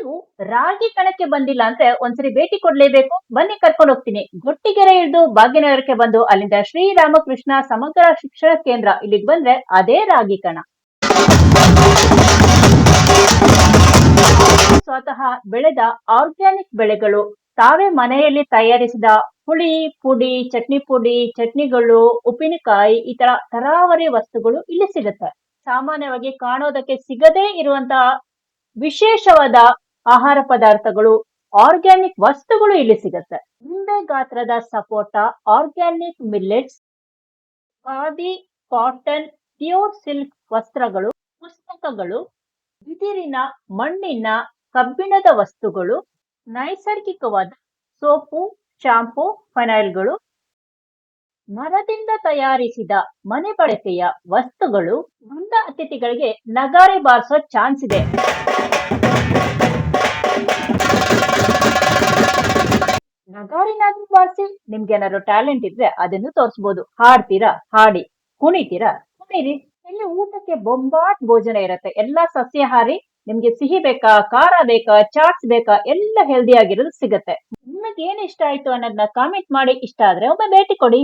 ನೀವು ರಾಗಿ ಕಣಕ್ಕೆ ಬಂದಿಲ್ಲ ಅಂದ್ರೆ ಒಂದ್ಸರಿ ಭೇಟಿ ಕೊಡ್ಲೇಬೇಕು. ಬನ್ನಿ ಕರ್ಕೊಂಡು ಹೋಗ್ತೀನಿ. ಗೊಟ್ಟಿಗೆರೆ ಹಿಡಿದು ಭಾಗ್ಯನಗರಕ್ಕೆ ಬಂದು ಅಲ್ಲಿಂದ ಶ್ರೀರಾಮಕೃಷ್ಣ ಸಮಗ್ರ ಶಿಕ್ಷಣ ಕೇಂದ್ರ ಇಲ್ಲಿಗೆ ಬಂದ್ರೆ ಅದೇ ರಾಗಿ ಕಣ. ಸ್ವತಃ ಬೆಳೆದ ಆರ್ಗ್ಯಾನಿಕ್ ಬೆಳೆಗಳು ತಾವೇ ಮನೆಯಲ್ಲಿ ತಯಾರಿಸಿದ ಹುಳಿ, ಪುಡಿ, ಚಟ್ನಿ ಪುಡಿ, ಚಟ್ನಿಗಳು, ಉಪ್ಪಿನಕಾಯಿ ಈ ತರ ತರಾವರಿ ವಸ್ತುಗಳು ಇಲ್ಲಿ ಸಿಗುತ್ತೆ. ಸಾಮಾನ್ಯವಾಗಿ ಕಾಣೋದಕ್ಕೆ ಸಿಗದೇ ಇರುವಂತಹ ವಿಶೇಷವಾದ ಆಹಾರ ಪದಾರ್ಥಗಳು ಆರ್ಗ್ಯಾನಿಕ್ ವಸ್ತುಗಳು ಇಲ್ಲಿ ಸಿಗುತ್ತೆ. ನಿಂಬೆ ಗಾತ್ರದ ಸಪೋಟ organic millets khadi cotton pure silk ವಸ್ತ್ರಗಳು, ಪುಸ್ತಕಗಳು, ಬಿದಿರಿನ, ಮಣ್ಣಿನ, ಕಬ್ಬಿಣದ ವಸ್ತುಗಳು, ನೈಸರ್ಗಿಕವಾದ ಸೋಪು ಶಾಂಪೂ ಫನೈಲ್ಗಳು, ಮರದಿಂದ ತಯಾರಿಸಿದ ಮನೆ ಬಳಕೆಯ ವಸ್ತುಗಳು ಬಂದ ಅತಿಥಿಗಳಿಗೆ ನಗಾರಿ ಬಾರಿಸೋ ಚಾನ್ಸ್ ಇದೆ. ನಗಾರಿನಾದ್ರೂ ಬಾರಿಸಿ ನಿಮ್ಗೆ ಏನಾದ್ರು ಟ್ಯಾಲೆಂಟ್ ಇದ್ರೆ ಅದನ್ನು ತೋರಿಸ್ಬೋದು. ಹಾಡ್ತೀರಾ? ಹಾಡಿ. ಕುಣಿತೀರಾ? ಕುಣಿರಿ. ಇಲ್ಲಿ ಊಟಕ್ಕೆ ಬೊಂಬಾಟ್ ಭೋಜನ ಇರುತ್ತೆ. ಎಲ್ಲಾ ಸಸ್ಯಾಹಾರಿ ನಿಮ್ಗೆ ಸಿಹಿ ಬೇಕಾ, ಖಾರ ಬೇಕಾ, ಚಾಟ್ಸ್ ಬೇಕಾ, ಎಲ್ಲ ಹೆಲ್ದಿ ಆಗಿರೋದು ಸಿಗುತ್ತೆ. ನಿಮಗೆ ಏನ್ ಇಷ್ಟ ಆಯ್ತು ಅನ್ನೋದನ್ನ ಕಾಮೆಂಟ್ ಮಾಡಿ. ಇಷ್ಟ ಆದ್ರೆ ಒಮ್ಮೆ ಭೇಟಿ ಕೊಡಿ.